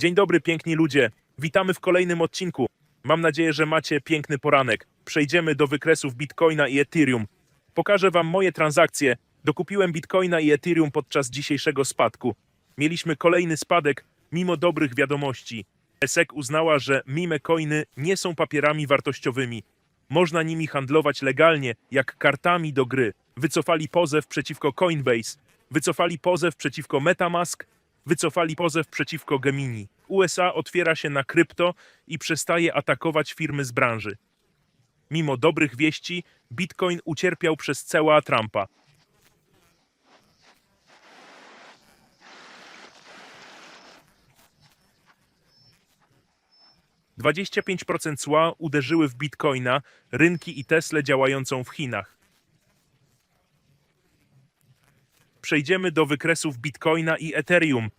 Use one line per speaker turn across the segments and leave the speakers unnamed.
Dzień dobry, piękni ludzie. Witamy w kolejnym odcinku. Mam nadzieję, że macie piękny poranek. Przejdziemy do wykresów Bitcoina i Ethereum. Pokażę Wam moje transakcje. Dokupiłem Bitcoina i Ethereum podczas dzisiejszego spadku. Mieliśmy kolejny spadek, mimo dobrych wiadomości. SEC uznała, że mime coiny nie są papierami wartościowymi. Można nimi handlować legalnie, jak kartami do gry. Wycofali pozew przeciwko Coinbase, wycofali pozew przeciwko Metamask, wycofali pozew przeciwko Gemini. USA otwiera się na krypto i przestaje atakować firmy z branży. Mimo dobrych wieści, Bitcoin ucierpiał przez ceła Trumpa. Dwadzieścia pięć procent cła uderzyły w Bitcoina, rynki i Tesla działającą w Chinach. Przejdziemy do wykresów Bitcoina i Ethereum.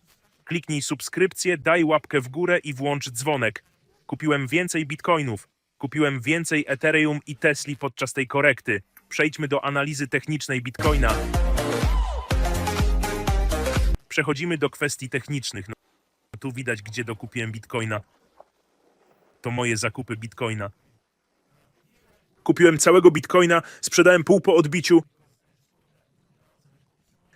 Kliknij subskrypcję, daj łapkę w górę i włącz dzwonek. Kupiłem więcej Bitcoinów. Kupiłem więcej Ethereum i Tesli podczas tej korekty. Przejdźmy do analizy technicznej Bitcoina. Przechodzimy do kwestii technicznych. No, tu widać, gdzie dokupiłem Bitcoina. To moje zakupy Bitcoina. Kupiłem całego Bitcoina, sprzedałem pół po odbiciu.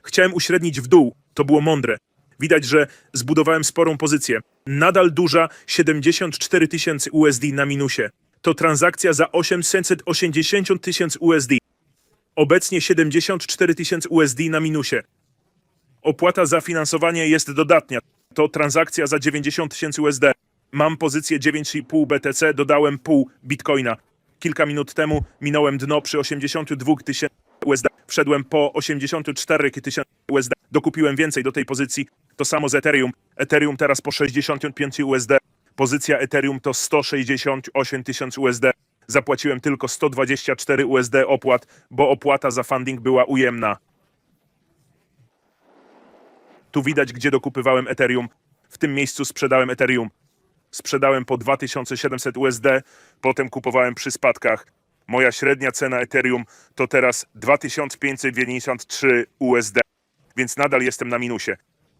Chciałem uśrednić w dół. To było mądre. Widać, że zbudowałem sporą pozycję. Nadal duża 74 tysięcy USD na minusie. To transakcja za 880 tysięcy USD. Obecnie 74 tysięcy USD na minusie. Opłata za finansowanie jest dodatnia. To transakcja za 90 tysięcy USD. Mam pozycję 9,5 BTC, dodałem pół Bitcoina. Kilka minut temu minąłem dno przy 82 tysięcy USD. Wszedłem po 84 tysięcy USD. Dokupiłem więcej do tej pozycji. To samo z Ethereum. Ethereum teraz po 65 USD. Pozycja Ethereum to 168 tysięcy USD. Zapłaciłem tylko 124 USD opłat, bo opłata za funding była ujemna. Tu widać, gdzie dokupywałem Ethereum. W tym miejscu sprzedałem Ethereum. Sprzedałem po 2700 USD, potem kupowałem przy spadkach. Moja średnia cena Ethereum to teraz 2593 USD, więc nadal jestem na minusie.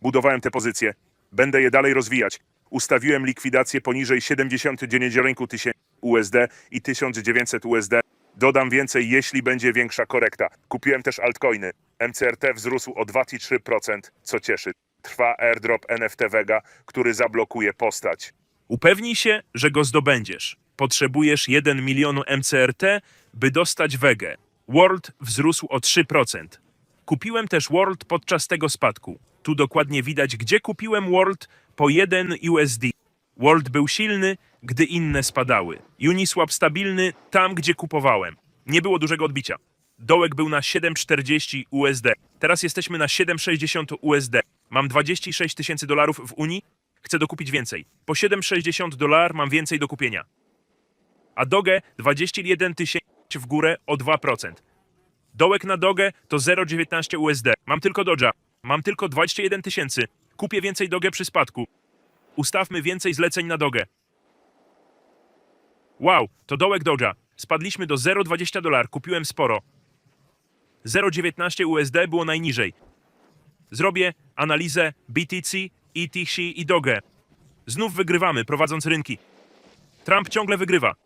Budowałem te pozycje. Będę je dalej rozwijać. Ustawiłem likwidację poniżej 79 tysięcy USD i 1900 USD. Dodam więcej, jeśli będzie większa korekta. Kupiłem też altcoiny. MCRT wzrósł o 2,3%, co cieszy. Trwa airdrop NFT Vega, który zablokuje postać. Upewnij się, że go zdobędziesz. Potrzebujesz 1 milionu MCRT, by dostać Wegę. World wzrósł o 3%. Kupiłem też World podczas tego spadku. Tu dokładnie widać, gdzie kupiłem World po 1 USD. World był silny, gdy inne spadały. Uniswap stabilny tam, gdzie kupowałem. Nie było dużego odbicia. Dołek był na 7,40 USD. Teraz jesteśmy na 7,60 USD. Mam 26 tysięcy dolarów w Unii. Chcę dokupić więcej. Po 7,60 dolar mam więcej do kupienia. A Doge 21 tysięcy w górę o 2%. Dołek na Dogę to 0,19 USD. Mam tylko Dodge'a. Mam tylko 21 tysięcy. Kupię więcej Dogę przy spadku. Ustawmy więcej zleceń na Dogę. Wow, to dołek Dodge'a. Spadliśmy do 0,20 dolar. Kupiłem sporo. 0,19 USD było najniżej. Zrobię analizę BTC, ETC i Dogę. Znów wygrywamy, prowadząc rynki. Trump ciągle wygrywa.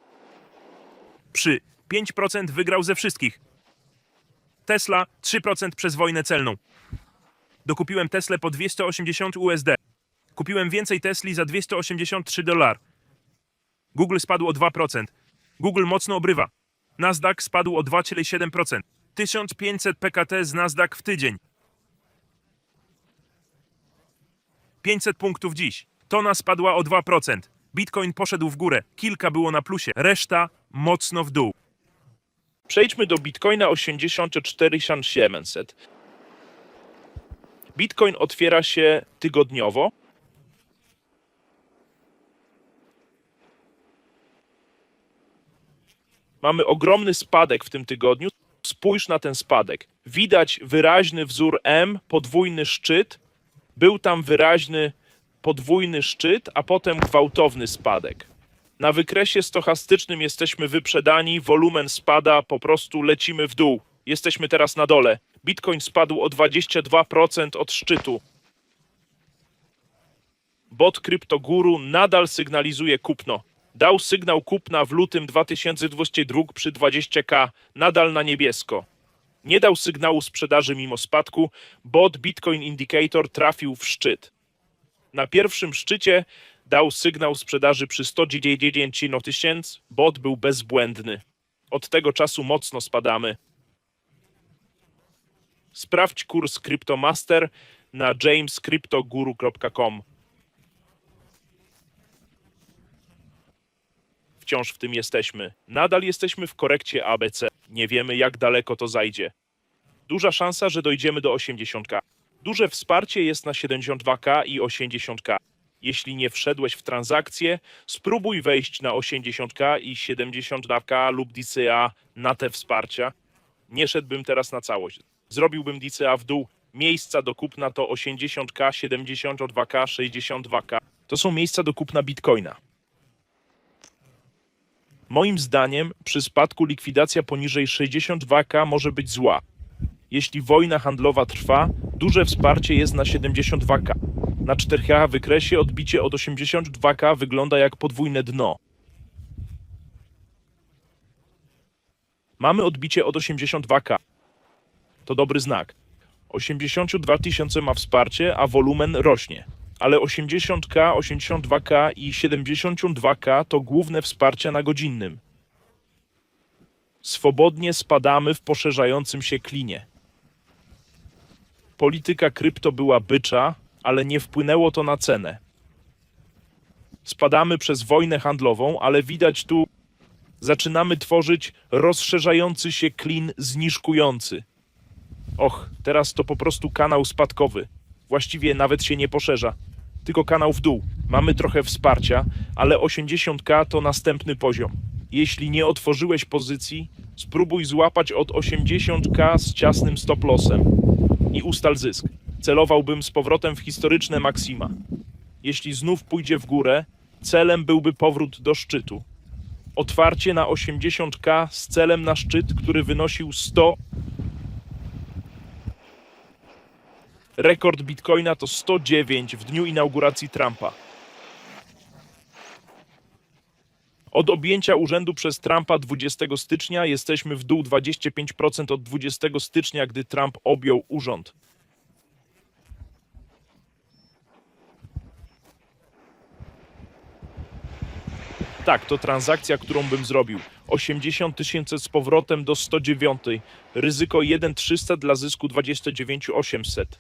Przy 5% wygrał ze wszystkich. Tesla 3% przez wojnę celną. Dokupiłem Teslę po 280 USD. Kupiłem więcej Tesli za 283 dolar. Google spadł o 2%. Google mocno obrywa. Nasdaq spadł o 2,7%. 1500 PKT z Nasdaq w tydzień. 500 punktów dziś. Tona spadła o 2%. Bitcoin poszedł w górę. Kilka było na plusie. Reszta mocno w dół. Przejdźmy do Bitcoina 84700. Bitcoin otwiera się tygodniowo. Mamy ogromny spadek w tym tygodniu. Spójrz na ten spadek. Widać wyraźny wzór M, podwójny szczyt. Był tam wyraźny podwójny szczyt, a potem gwałtowny spadek. Na wykresie stochastycznym jesteśmy wyprzedani, wolumen spada, po prostu lecimy w dół. Jesteśmy teraz na dole. Bitcoin spadł o 22% od szczytu.
Bot Kryptoguru nadal sygnalizuje kupno. Dał sygnał kupna w lutym 2022 przy 20k, nadal na niebiesko. Nie dał sygnału sprzedaży mimo spadku, bot Bitcoin Indicator trafił w szczyt. Na pierwszym szczycie dał sygnał sprzedaży przy 109 tysięcy, bot był bezbłędny. Od tego czasu mocno spadamy. Sprawdź kurs CryptoMaster na jamescryptoguru.com. Wciąż w tym jesteśmy. Nadal jesteśmy w korekcie ABC. Nie wiemy, jak daleko to zajdzie. Duża szansa, że dojdziemy do 80k. Duże wsparcie jest na 72k i 80k. Jeśli nie wszedłeś w transakcję, spróbuj wejść na 80k i 70k lub DCA na te wsparcia. Nie szedłbym teraz na całość. Zrobiłbym DCA w dół. Miejsca do kupna to 80k, 72k, 62k. To są miejsca do kupna bitcoina. Moim zdaniem przy spadku likwidacja poniżej 62k może być zła. Jeśli wojna handlowa trwa, duże wsparcie jest na 72k. Na 4K wykresie odbicie od 82k wygląda jak podwójne dno. Mamy odbicie od 82k. To dobry znak. 82 tysiące ma wsparcie, a wolumen rośnie. Ale 80k, 82k i 72k to główne wsparcia na godzinnym. Swobodnie spadamy w poszerzającym się klinie. Polityka krypto była bycza, ale nie wpłynęło to na cenę. Spadamy przez wojnę handlową, ale widać tu, zaczynamy tworzyć rozszerzający się klin zniżkujący. Och, teraz to po prostu kanał spadkowy. Właściwie nawet się nie poszerza, tylko kanał w dół. Mamy trochę wsparcia, ale 80k to następny poziom. Jeśli nie otworzyłeś pozycji, spróbuj złapać od 80k z ciasnym stop lossem i ustal zysk. Celowałbym z powrotem w historyczne maksima. Jeśli znów pójdzie w górę, celem byłby powrót do szczytu. Otwarcie na 80k z celem na szczyt, który wynosił 100 Rekord Bitcoina to 109 w dniu inauguracji Trumpa. Od objęcia urzędu przez Trumpa 20 stycznia jesteśmy w dół 25% od 20 stycznia, gdy Trump objął urząd. Tak, to transakcja, którą bym zrobił. 80 tysięcy z powrotem do 109. Ryzyko 1,300 dla zysku 29,800.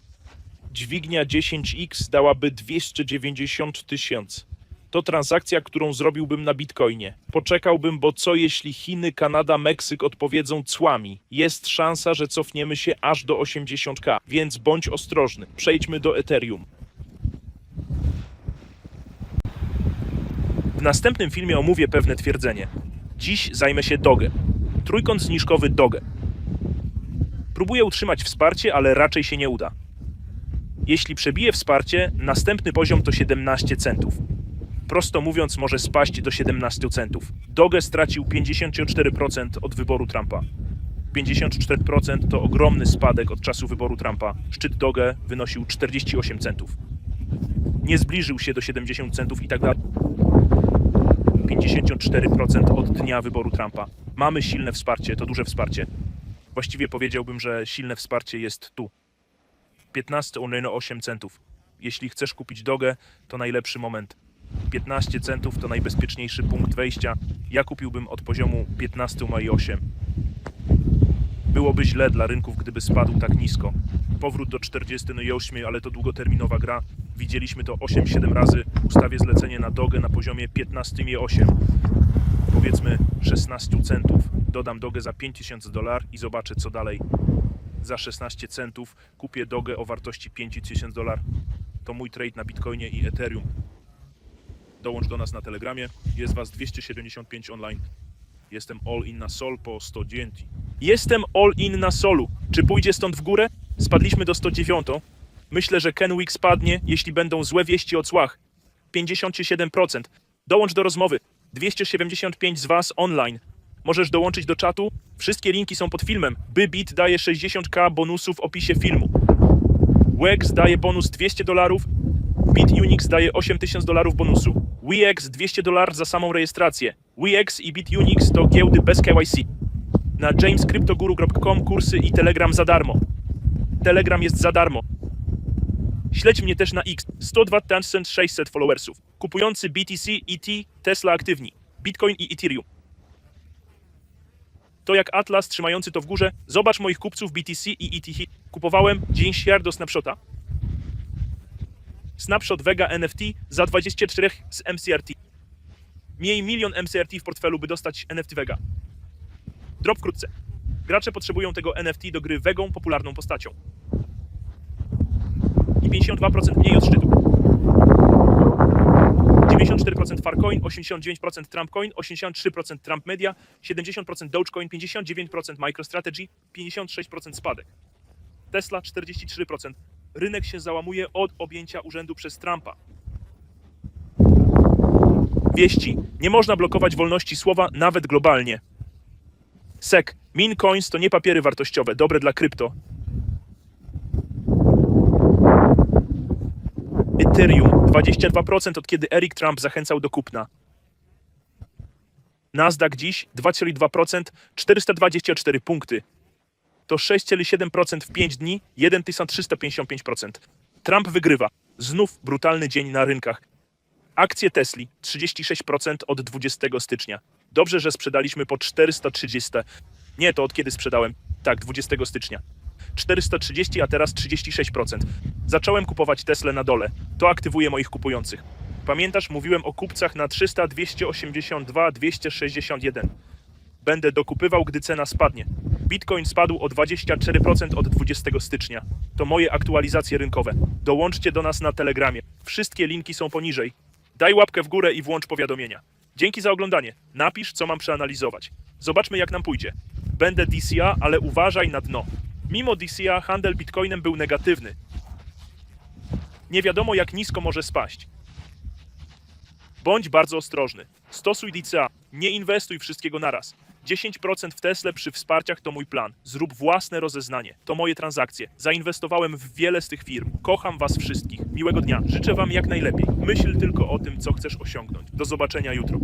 Dźwignia 10x dałaby 290 tysięcy. To transakcja, którą zrobiłbym na bitcoinie. Poczekałbym, bo co jeśli Chiny, Kanada, Meksyk odpowiedzą cłami? Jest szansa, że cofniemy się aż do 80k, więc bądź ostrożny. Przejdźmy do Ethereum. W następnym filmie omówię pewne twierdzenie. Dziś zajmę się Doge. Trójkąt zniżkowy Doge. Próbuję utrzymać wsparcie, ale raczej się nie uda. Jeśli przebije wsparcie, następny poziom to 17 centów. Prosto mówiąc, może spaść do 17 centów. Doge stracił 54% od wyboru Trumpa. 54% to ogromny spadek od czasu wyboru Trumpa. Szczyt Doge wynosił 48 centów. Nie zbliżył się do 70 centów i tak dalej. 54% od dnia wyboru Trumpa. Mamy silne wsparcie, to duże wsparcie. Właściwie powiedziałbym, że silne wsparcie jest tu. 15 unijno 8 centów. Jeśli chcesz kupić dogę, to najlepszy moment. 15 centów to najbezpieczniejszy punkt wejścia. Ja kupiłbym od poziomu 15 i 8. Byłoby źle dla rynków, gdyby spadł tak nisko. Powrót do 40 no i 8, ale to długoterminowa gra. Widzieliśmy to 8-7 razy. Ustawię zlecenie na dogę na poziomie 15 i 8. Powiedzmy 16 centów. Dodam dogę za 5000 dolar i zobaczę co dalej za 16 centów kupię dogę o wartości 5000 dolar. To mój trade na Bitcoinie i Ethereum. Dołącz do nas na Telegramie. Jest was 275 online. Jestem all in na Sol po 100 DNT. Jestem all in na Solu. Czy pójdzie stąd w górę? Spadliśmy do 109. Myślę, że Kenwick spadnie, jeśli będą złe wieści o cłach. 57%. Dołącz do rozmowy. 275 z was online. Możesz dołączyć do czatu. Wszystkie linki są pod filmem. Bybit daje 60k bonusu w opisie filmu. Wex daje bonus 200 dolarów. BitUnix daje 8000 dolarów bonusu. WeX 200 dolarów za samą rejestrację. WeX i BitUnix to giełdy bez KYC. Na jamescryptoguru.com kursy i Telegram za darmo. Telegram jest za darmo. Śledź mnie też na X. 102 600 followersów. Kupujący BTC, ET, Tesla aktywni. Bitcoin i Ethereum. To jak Atlas trzymający to w górze. Zobacz moich kupców BTC i ETH. Kupowałem dzień share do snapshota. Snapshot Vega NFT za 24 z MCRT. Miej milion MCRT w portfelu, by dostać NFT Vega. Drop wkrótce. Gracze potrzebują tego NFT do gry Vegą popularną postacią. I 52% mniej od szczytu. 94% Farcoin, 89% Trumpcoin, 83% Trump Media, 70% Dogecoin, 59% MicroStrategy, 56% spadek. Tesla 43%. Rynek się załamuje od objęcia urzędu przez Trumpa. Wieści. Nie można blokować wolności słowa nawet globalnie. SEC. Min coins to nie papiery wartościowe, dobre dla krypto. Ethereum 22% od kiedy Eric Trump zachęcał do kupna. Nasdaq dziś 2,2%, 424 punkty. To 6,7% w 5 dni, 1355%. Trump wygrywa. Znów brutalny dzień na rynkach. Akcje Tesli 36% od 20 stycznia. Dobrze, że sprzedaliśmy po 430. Nie, to od kiedy sprzedałem? Tak, 20 stycznia. 430, a teraz 36%. Zacząłem kupować Tesla na dole. To aktywuje moich kupujących. Pamiętasz, mówiłem o kupcach na 300, 282, 261. Będę dokupywał, gdy cena spadnie. Bitcoin spadł o 24% od 20 stycznia. To moje aktualizacje rynkowe. Dołączcie do nas na Telegramie. Wszystkie linki są poniżej. Daj łapkę w górę i włącz powiadomienia. Dzięki za oglądanie. Napisz, co mam przeanalizować. Zobaczmy, jak nam pójdzie. Będę DCA, ale uważaj na dno. Mimo DCA handel bitcoinem był negatywny. Nie wiadomo, jak nisko może spaść. Bądź bardzo ostrożny. Stosuj DCA. Nie inwestuj wszystkiego naraz. 10% w Tesla przy wsparciach to mój plan. Zrób własne rozeznanie. To moje transakcje. Zainwestowałem w wiele z tych firm. Kocham Was wszystkich. Miłego dnia. Życzę Wam jak najlepiej. Myśl tylko o tym, co chcesz osiągnąć. Do zobaczenia jutro.